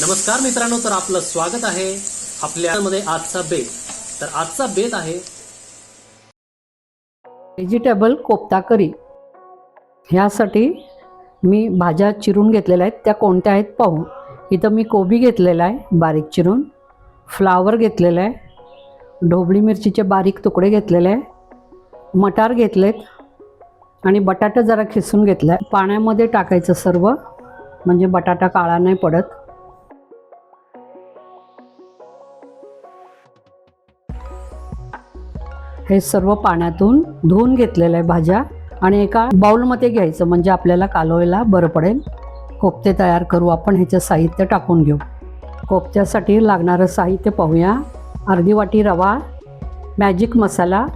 नमस्कार मित्रांनो तर आपलं स्वागत आहे आपल्यामध्ये आजचा बेत. तर आजचा बेत आहे व्हेजिटेबल कोफ्ता करी ह्यासाठी मी भाज्या चिरून घेतलेल्या आहेत. त्या कोणत्या आहेत पाहू. इथं मी कोबी घेतलेला आहे बारीक चिरून. फ्लावर घेतलेलं आहे. ढोबळी मिरचीचे बारीक तुकडे घेतलेले आहे. मटार घेतलेत. आणि बटाटा जरा खिसून घेतला आहे पाण्यामध्ये टाकायचं सर्व. म्हणजे बटाटा काळा नाही पडत. हे सर्व पाण्यातून धुवून घेतलेलं आहे भाज्या आणि एका बाउलमध्ये घ्यायचं म्हणजे आपल्याला कालवायला बरं पडेल. कोफ्ते तयार करू आपण ह्याचं साहित्य टाकून घेऊ. कोफ्त्यासाठी लागणारं साहित्य पाहूया. अर्धी वाटी रवा मॅजिक मसाला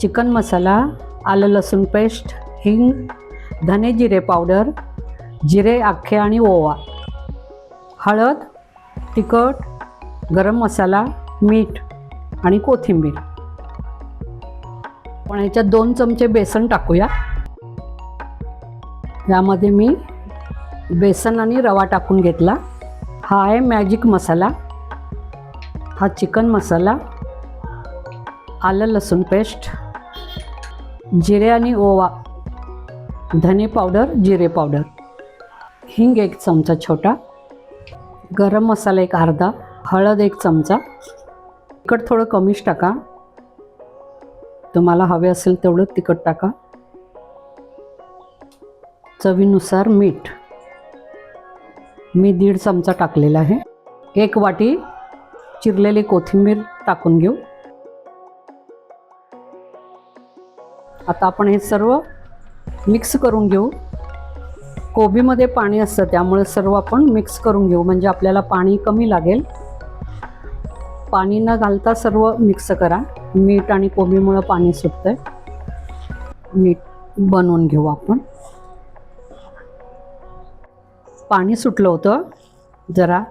चिकन मसाला आलं लसूण पेस्ट हिंग धने जिरे पावडर जिरे अख्खे आणि ओवा. हळद तिखट गरम मसाला मीठ आणि कोथिंबीर. पण ह्याच्यात दोन चमचे बेसन टाकूया. यामध्ये मी बेसन आणि रवा टाकून घेतला. हा आहे मॅजिक मसाला. हा चिकन मसाला. आलं लसूण पेस्ट. जिरे आणि ओवा. धने पावडर जिरे पावडर. हिंग एक चमचा छोटा. गरम मसाला एक अर्धा. हळद एक चमचा. तिखट थोडं कमीच टाका. तुम्हाला हवे असेल तेवढं तिखट टाका. चवीनुसार मीठ. मी दीड चमचा टाकलेला आहे. एक वाटी चिरलेली कोथिंबीर टाकून घेऊ. आता आपण हे सर्व मिक्स करून घेऊ. कोबीमध्ये पाणी असतं त्यामुळे सर्व आपण मिक्स करून घेऊ. म्हणजे आपल्याला पाणी कमी लागेल. पाणी न घालता सर्व मिक्स करा. मीठ आणि कोबीमुळं पाणी सुटतंय. मीठ बनवून घेऊ आपण. पाणी सुटलं होतं. जरा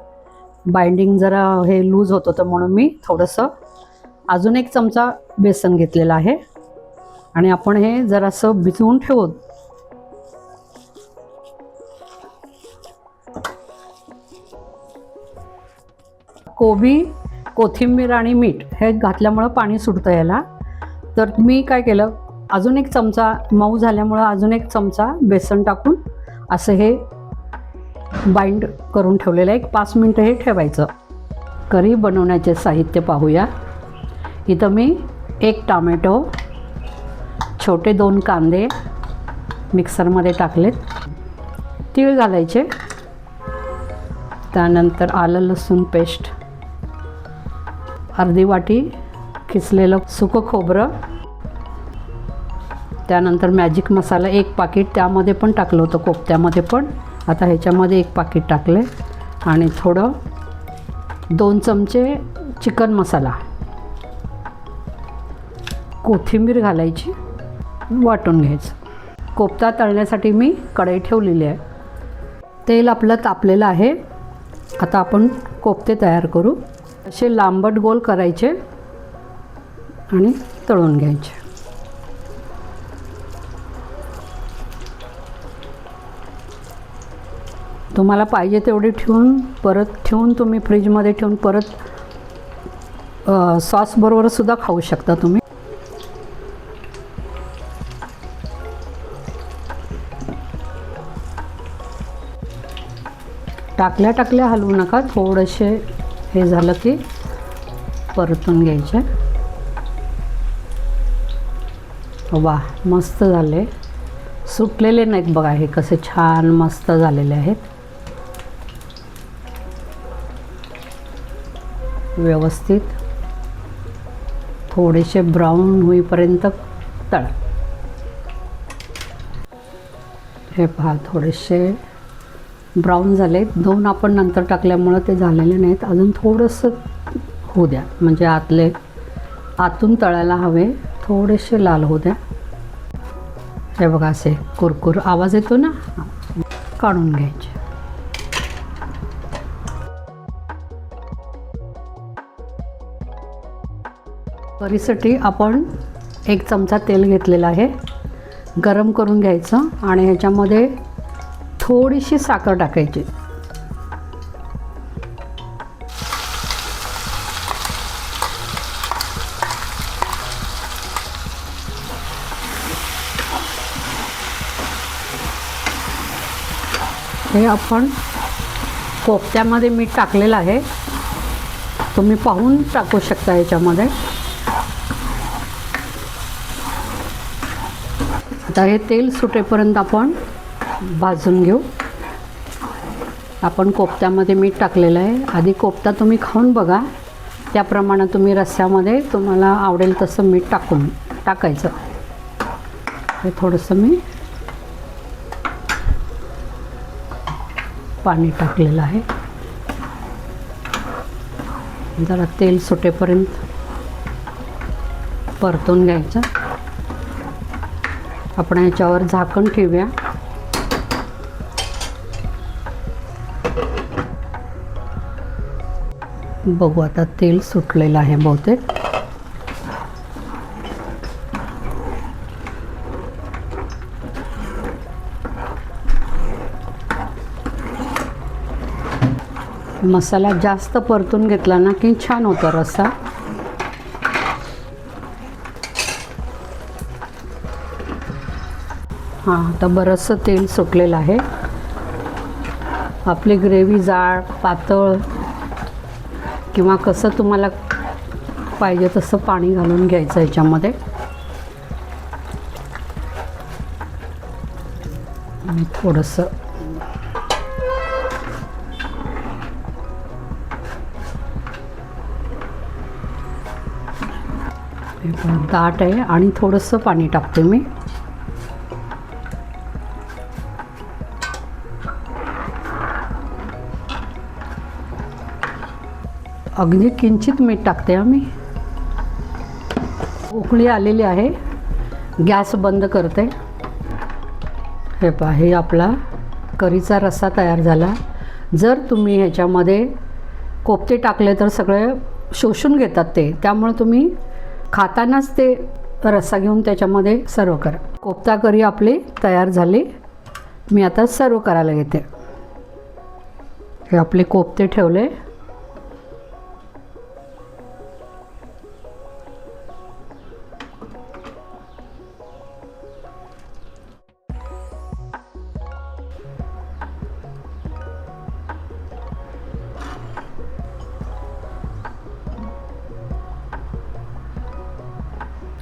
बाइंडिंग जरा हे लूज होत होतं म्हणून मी थोडंसं अजून एक चमचा बेसन घेतलेलं आहे. आणि आपण हे जरासं भिजवून ठेवू. कोबी कोथिंबीर आणि मीठ हे घातल्यामुळं पाणी सुटतं याला. तर मी काय केलं अजून एक चमचा मऊ झाल्यामुळं अजून एक चमचा बेसन टाकून असं हे बाइंड करून ठेवलेलं आहे. एक पाच मिनटं हे ठेवायचं. करी बनवण्याचे साहित्य पाहूया. इथं मी एक टामॅटो छोटे दोन कांदे मिक्सरमध्ये टाकलेत. तीळ घालायचे. त्यानंतर आलं लसूण पेस्ट. अर्धी वाटी किसलेलं सुकं खोबरं. त्यानंतर मॅजिक मसाला एक पाकिट त्यामध्ये पण टाकलं होतं कोफ्त्यामध्ये पण. आता ह्याच्यामध्ये एक पाकिट टाकले आणि थोडं दोन चमचे चिकन मसाला. कोथिंबीर घालायची वाटून घ्यायचं. कोफ्ता तळण्यासाठी मी कढई ठेवलेली आहे. तेल आपलं तापलेलं आहे. आता आपण कोफ्ते तयार करू. असे लांबट गोल करायचे आणि तळून घ्यायचे. तुम्हाला पाहिजे तेवढे ठेवून परत ठेवून तुम्ही फ्रीजमध्ये ठेवून परत सॉसबरोबरसुद्धा खाऊ शकता तुम्ही. टाकल्या टाकल्या हलवू नका थोडेसे हे झालं की परतून घ्यायचे. वा मस्त झाले. सुटलेले नाहीत बघा हे कसे छान मस्त झालेले आहेत. व्यवस्थित. थोडेसे ब्राऊन होईपर्यंत तळ. हे पहा थोडेसे ब्राऊन झाले. दोन आपण नंतर टाकल्यामुळं ते झालेले नाहीत. अजून थोडंसं होऊ द्या. म्हणजे आतले आतून तळायला हवे. थोडेसे लाल होऊ द्या. हे बघा असे कुरकुर आवाज येतो ना? काढून घ्यायचे. करीसाठी आपण एक चमचा तेल घेतलेला आहे. गरम करून घ्यायचं आणि ह्याच्यामध्ये थोडीशी साखर टाकायची. हे आपण कोफ्त्यामध्ये मीठ टाकलेलं आहे. तुम्ही पाहून टाकू शकता याच्यामध्ये. आता हे तेल सुटेपर्यंत आपण भाजून घेऊ. आपण कोफ्त्यामध्ये मीठ टाकलेलं आहे. आधी कोफ्ता तुम्ही खाऊन बघा. त्याप्रमाणे तुम्ही रस्स्यामध्ये तुम्हाला आवडेल तसं मीठ टाकून टाकायचं. हे थोडंसं मी पाणी टाकलेलं आहे. जरा तेल सुटेपर्यंत परतून घ्यायचं. आपण याच्यावर झाकण ठेवूया. बघू आता तेल सुटलेलं आहे बहुतेक. मसाला जास्त परतून घेतला ना की छान होता रस्सा. हां आता बरंचसं तेल सुटलेलं आहे. आपली ग्रेव्ही जाळ पातळ किंवा कसं तुम्हाला पाहिजे तसं पाणी घालून घ्यायचं याच्यामध्ये. आणि थोडंसं दाट आहे आणि थोडंसं पाणी टाकते मी. अगदी किंचित मीठ टाकते आम्ही. उकळी आलेली आहे. गॅस बंद करते. हे पहा हे आपला करीचा रस्सा तयार झाला. जर तुम्ही ह्याच्यामध्ये कोपते टाकले तर सगळे शोषून घेतात ते. त्यामुळे तुम्ही खातानाच ते रस्सा घेऊन त्याच्यामध्ये सर्व करा. कोफ्ता करी आपली तयार झाली. मी आता सर्व करायला घेते हे आपले कोफ्ते ठेवले.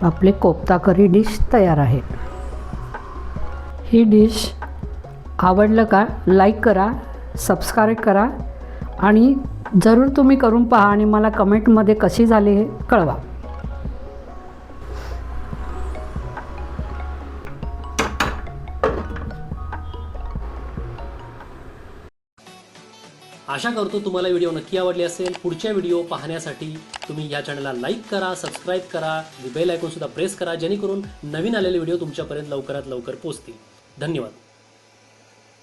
आपले कोफ्ता करी डिश तयार आहे. ही डिश आवडलं का लाईक करा सबस्क्राईब करा आणि जरूर तुम्ही करून पहा आणि मला कमेंटमध्ये कशी झाली हे कळवा. आशा करतो तुम्हाला व्हिडिओ नक्की आवडली असेल. पुढच्या व्हिडिओ पाहण्यासाठी तुम्ही या चॅनलला लाईक करा सबस्क्राईब करा बेल आयकॉन सुद्धा प्रेस करा जेणेकरून नवीन आलेले व्हिडिओ तुमच्यापर्यंत लवकरात लवकर पोहोचतील. धन्यवाद.